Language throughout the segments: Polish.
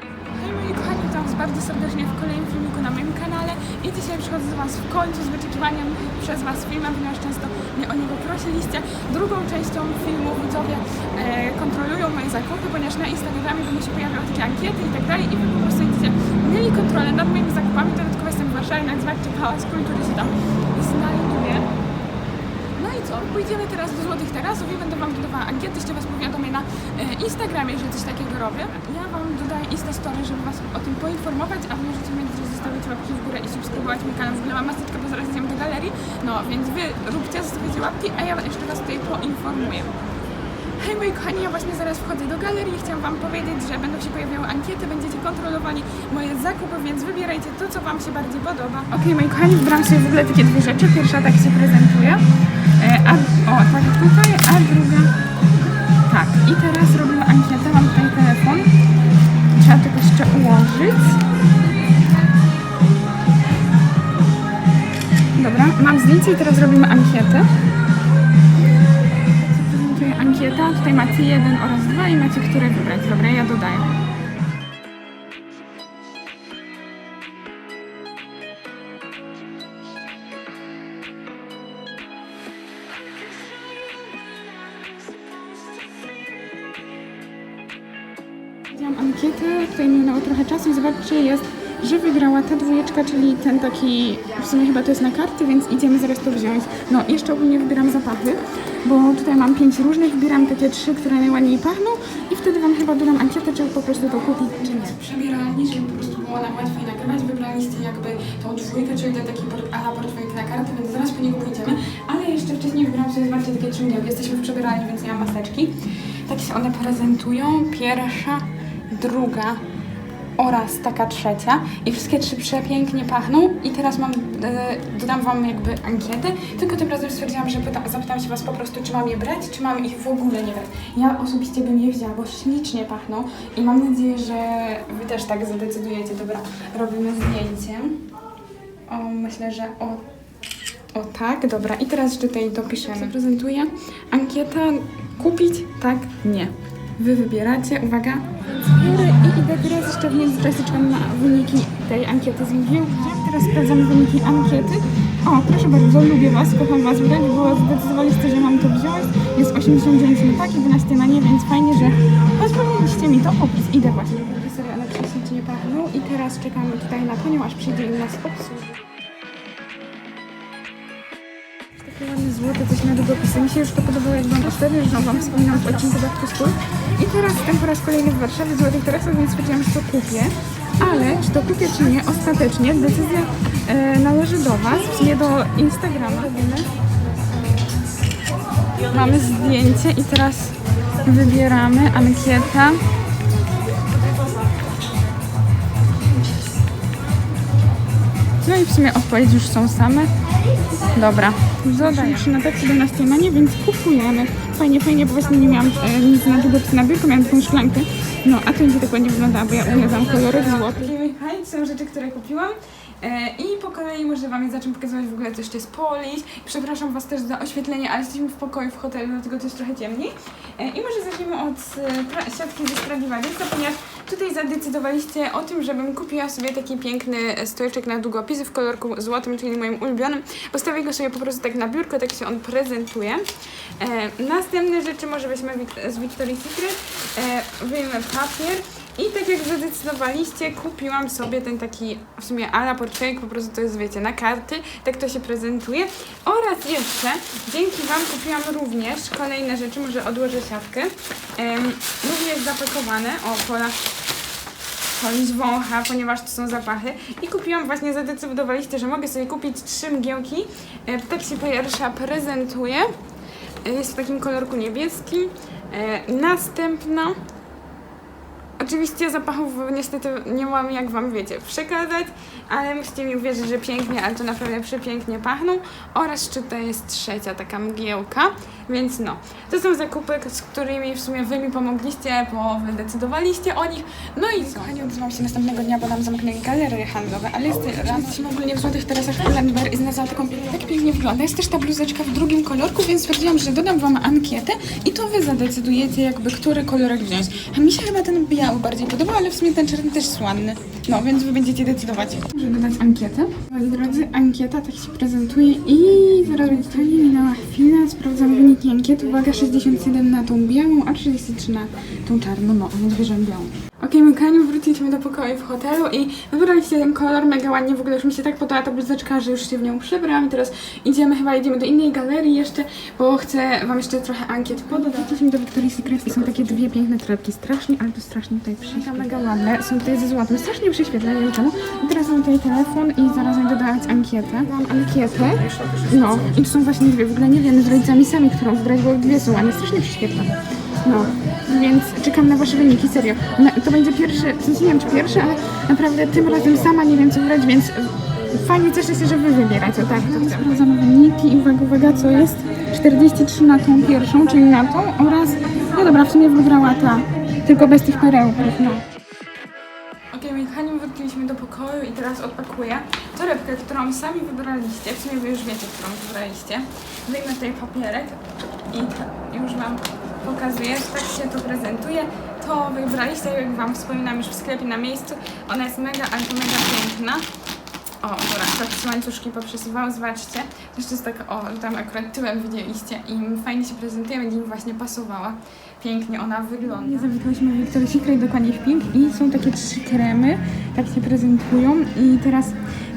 Hej moi kochani, witam Was bardzo serdecznie w kolejnym filmiku na moim kanale i dzisiaj przychodzę do Was w końcu z wyczekiwaniem przez Was filmem, ponieważ często mnie o niego prosiliście. Drugą częścią filmu widzowie e, kontrolują moje zakupy, ponieważ na Instagramie będą się pojawiały takie ankiety i tak dalej i Wy po prostu będziecie mieli kontrolę nad moimi zakupami. Dodatkowo jestem w Warszawie, na Zwarcie Pałac Kultury się tam znajduję. Co? Pójdziemy teraz do Złotych Tarasów i będę Wam dodawała ankiety, jeszcze Was powiadomię na e, Instagramie, że coś takiego robię. Ja Wam dodaję Insta Story, żeby Was o tym poinformować, a Wy możecie mieć zostawić łapki w górę i subskrybować mój kanał. W mam maseczkę, bo zaraz idziemy do galerii. No, więc Wy róbcie, zostawiacie łapki, a ja jeszcze Was tutaj poinformuję. Hej moi kochani, ja właśnie zaraz wchodzę do galerii i chciałam Wam powiedzieć, że będą się pojawiały ankiety, będziecie kontrolowali moje zakupy, więc wybierajcie to, co Wam się bardziej podoba. Okej, moi kochani, wybrałam sobie w ogóle takie dwie rzeczy. Pierwsza tak się prezentuje, e, a, o, tak tutaj, a druga tak. I teraz robimy ankietę, mam tutaj telefon. Trzeba tylko jeszcze ułożyć. Dobra, mam zdjęcie i teraz robimy ankietę ankieta. Tutaj macie jeden oraz dwa i macie które wybrać. Dobra, ja dodaję. Widziałam ankietę, tutaj minęło trochę czasu i zobaczcie, jest, że wygrała ta dwójeczka, czyli ten taki, w sumie chyba to jest na karty, więc idziemy zaraz to wziąć. No, jeszcze ogólnie wybieram zapachy, bo tutaj mam pięć różnych, wybieram takie trzy, które najładniej pachną i wtedy Wam chyba dodam ankietę, czy po prostu to kupić, czy nie. Przebieralni, żeby po prostu było nam łatwiej nagrywać, wybraliście jakby tą dwójkę, czyli ten taki ala portfelik na karty, więc zaraz po niego pójdziemy, ale jeszcze wcześniej wybrałam sobie, zobaczcie, takie trzy miniaturki. Jesteśmy w przebieralni, więc nie mam maseczki. Tak się one prezentują. Pierwsza, druga oraz taka trzecia. I wszystkie trzy przepięknie pachną. I teraz mam, e, dodam Wam jakby ankietę, tylko tym razem stwierdziłam, że pyta, zapytam się Was po prostu, czy mam je brać, czy mam ich w ogóle nie brać. Ja osobiście bym je wzięła, bo ślicznie pachną i mam nadzieję, że Wy też tak zadecydujecie. Dobra, robimy zdjęcie. O, myślę, że o o tak, dobra. I teraz jeszcze tutaj dopiszemy. Prezentuję ankieta kupić, tak, nie. Wy wybieracie, uwaga. I idę teraz jeszcze w międzyczasie czekam na wyniki tej ankiety z Livią. Teraz sprawdzamy wyniki ankiety. O, proszę bardzo, lubię Was, kocham Was wręcz, bo zdecydowaliście, że mam to wziąć. Jest 89 na tak, 11 na nie, więc fajnie, że pozwoliliście mi to opis. Idę właśnie. One czy nie pachną i teraz czekamy tutaj na panią, aż przyjdzie i nas obsłuży. Takie ładne złote, coś na długopisy. Mi się już to podobało, jak byłam wtedy, że wam wspominałam w odcinku to School. I teraz jestem po raz kolejny w Warszawie w Złotych Tarasach, więc stwierdziłam, że to kupię. Ale czy to kupię, czy nie, ostatecznie decyzja e, należy do Was, sumie do Instagrama. Mamy zdjęcie i teraz wybieramy ankieta. No i w sumie odpowiedzi już są same. Dobra. Przy na tak 17 na nie, więc kupujemy. Fajnie, fajnie, bo właśnie nie miałam e, nic na długopis na biurku, miałam taką szklankę. No, a to będzie tak ładnie wyglądała, bo ja uwielbiam kolorek złoty. Kochani, są rzeczy, które kupiłam. E, I po kolei może Wam zacząć pokazywać w ogóle, co jeszcze jest polić. Przepraszam Was też za oświetlenie, ale jesteśmy w pokoju w hotelu, dlatego to jest trochę ciemniej. E, I może zaczniemy od e, siatki ze Stradivariusa, ponieważ tutaj zadecydowaliście o tym, żebym kupiła sobie taki piękny stojeczek na długopisy w kolorku złotym, czyli moim ulubionym. Postawię go sobie po prostu tak na biurko, tak się on prezentuje. Następne rzeczy może weźmy z Victoria's Secret. Wyjmę papier. I tak jak zadecydowaliście, kupiłam sobie ten taki w sumie ala portfelik, po prostu to jest wiecie, na karty, tak to się prezentuje. Oraz jeszcze, dzięki Wam kupiłam również kolejne rzeczy, może odłożę siatkę, em, również zapakowane, o pola polić wącha, ponieważ to są zapachy. I kupiłam właśnie, zadecydowaliście, że mogę sobie kupić trzy mgiełki. E, tak się pierwsza prezentuje. E, Jest w takim kolorku niebieskim. E, następna Oczywiście zapachów niestety nie mam jak wam wiecie przekazać, ale musicie mi uwierzyć, że pięknie, ale to naprawdę przepięknie pachną. Oraz tutaj jest trzecia taka mgiełka, więc no. To są zakupy, z którymi w sumie wy mi pomogliście, bo wy decydowaliście o nich. No i kochani, odzywam się następnego dnia, bo nam zamknęli galerie handlowe, ale jest jesteśmy ogólnie w Złotych Tarasach w Pull&Bear i znalazłam taką, tak pięknie wygląda. Jest też ta bluzeczka w drugim kolorku, więc stwierdziłam, że dodam wam ankietę i to wy zadecydujecie jakby, który kolorek wziąć. A mi się chyba ten biały bardziej podobał, ale w sumie ten czerwony też jest ładny. No, więc wy będziecie decydować. Muszę dodać ankietę. Moi drodzy, ankieta tak się prezentuje i zaraz będzie nie minęła chwila. Sprawdzam wyniki ankiety. Uwaga, 67 na tą białą, a 33 na tą czarną. No, więc bierzemy białą. Okej, okay, Kaniu, wróciliśmy do pokoju w hotelu i wybraliście ten kolor mega ładnie. W ogóle już mi się tak podoba ta bluzeczka, że już się w nią przebrałam i teraz idziemy, chyba idziemy do innej galerii jeszcze, bo chcę wam jeszcze trochę ankiet podać. Wróciliśmy do Victoria's Secret i są takie dwie piękne torebki. Strasznie, ale to strasznie tutaj przyświetla. Mega ładne. Są tutaj ze złotem. Strasznie przyświetla, nie wiem czemu. I teraz mam tutaj telefon i zaraz będę dawać ankietę. Mam ankietę. No, i tu są właśnie dwie. W ogóle nie wiem z rodzicami sami, którą wybrać, bo dwie są ładne. Strasznie przyświetla. No, więc czekam na wasze wyniki, serio. To będzie pierwszy, w sensie nie wiem czy pierwszy, ale naprawdę tym razem sama nie wiem co wybrać, więc fajnie cieszę się, że wy wybieracie, tak, to. Sprawdzam wyniki i uwaga, uwaga, co jest? 43 na tą pierwszą, czyli na tą oraz, no dobra, w sumie wygrała ta, tylko bez tych perełków, no. Okej, kochani, wróciliśmy do pokoju i teraz odpakuję torebkę, którą sami wybraliście. W sumie wy już wiecie, którą wybraliście. Wyjmę tutaj papierek i już wam pokazuję, tak się to prezentuje. To wybraliście, jak wam wspominam już w sklepie na miejscu. Ona jest mega, ale mega piękna. O, dobra, tak się łańcuszki poprzesuwałam, zobaczcie. Jeszcze jest tak, o, tam akurat tyłem widzieliście i fajnie się prezentuje, będzie mi właśnie pasowała. Pięknie ona wygląda. Zawitałyśmy w Victoria's Secret, dokładnie w Pink i są takie trzy kremy, tak się prezentują i teraz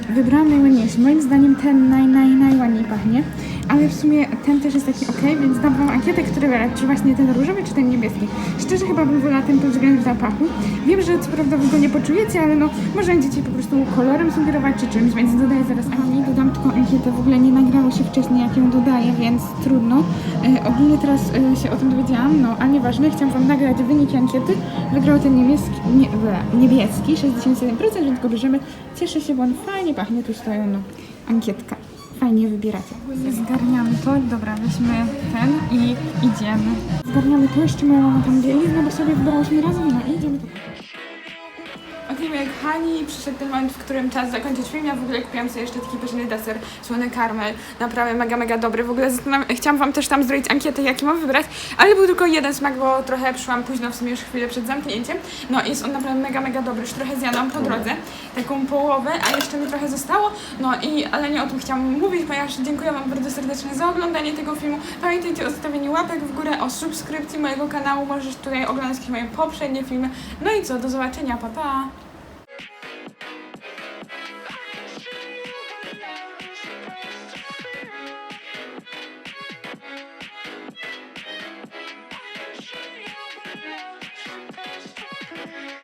wybrałam najładniejszy. Moim zdaniem ten naj, naj, najładniej pachnie, ale w sumie ten też jest taki ok, więc dam wam ankietę, który wybrać, czy właśnie ten różowy, czy ten niebieski. Szczerze chyba bym wolała ten pod względem zapachu. Wiem, że co prawda wy go nie poczujecie, ale no może będziecie po prostu kolorem sugerować czy czymś, więc dodaję zaraz Ani, dodam tylko ankietę, w ogóle nie nagrało się wcześniej jak ją dodaję, więc trudno. E, ogólnie teraz e, się o tym dowiedziałam, no a nieważne, chciałam wam nagrać wyniki ankiety. Wygrał ten niebieski, nie, ble, niebieski 67%, więc go bierzemy. Cieszę się, bo on fajnie pachnie, tu stoją no, ankietka. Fajnie wybieracie. Zgarniamy to, dobra, weźmy ten i idziemy. Zgarniamy to, jeszcze moja mama tam bieliznę, bo sobie wybrałyśmy razem, no i idziemy. Jak Hani przyszedł ten moment, w którym czas zakończyć film, ja w ogóle kupiłam sobie jeszcze taki pyszny deser, słony karmel, naprawdę mega, mega dobry. W ogóle chciałam wam też tam zrobić ankietę, jaki mam wybrać, ale był tylko jeden smak, bo trochę przyszłam późno, w sumie już chwilę przed zamknięciem. No i jest on naprawdę mega, mega dobry, już trochę zjadłam po drodze, taką połowę, a jeszcze mi trochę zostało, no i, ale nie o tym chciałam mówić, ponieważ dziękuję wam bardzo serdecznie za oglądanie tego filmu. Pamiętajcie o zostawieniu łapek w górę, o subskrypcji mojego kanału, możesz tutaj oglądać jakieś moje poprzednie filmy. No i co, do zobaczenia, pa pa!